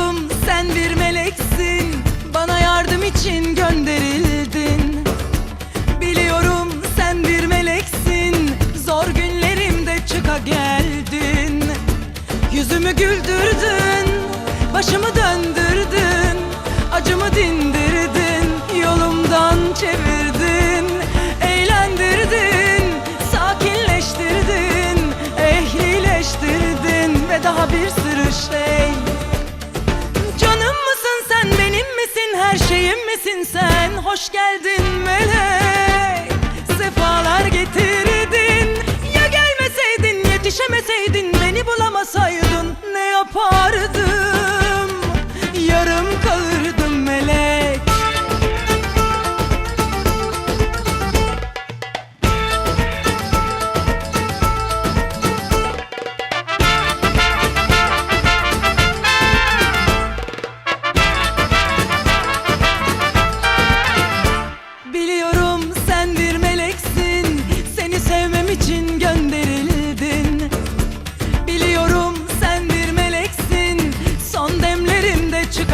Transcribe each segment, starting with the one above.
Biliyorum sen bir meleksin. Bana yardım için gönderildin. Biliyorum sen bir meleksin. Zor günlerimde çıka geldin. Yüzümü güldürdün Başımı döndürdün Acımı dindirdin Yolumdan çevirdin Eğlendirdin Sakinleştirdin Ehlileştirdin Ve daha bir sürü şey misin sen Hoş geldin melek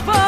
above.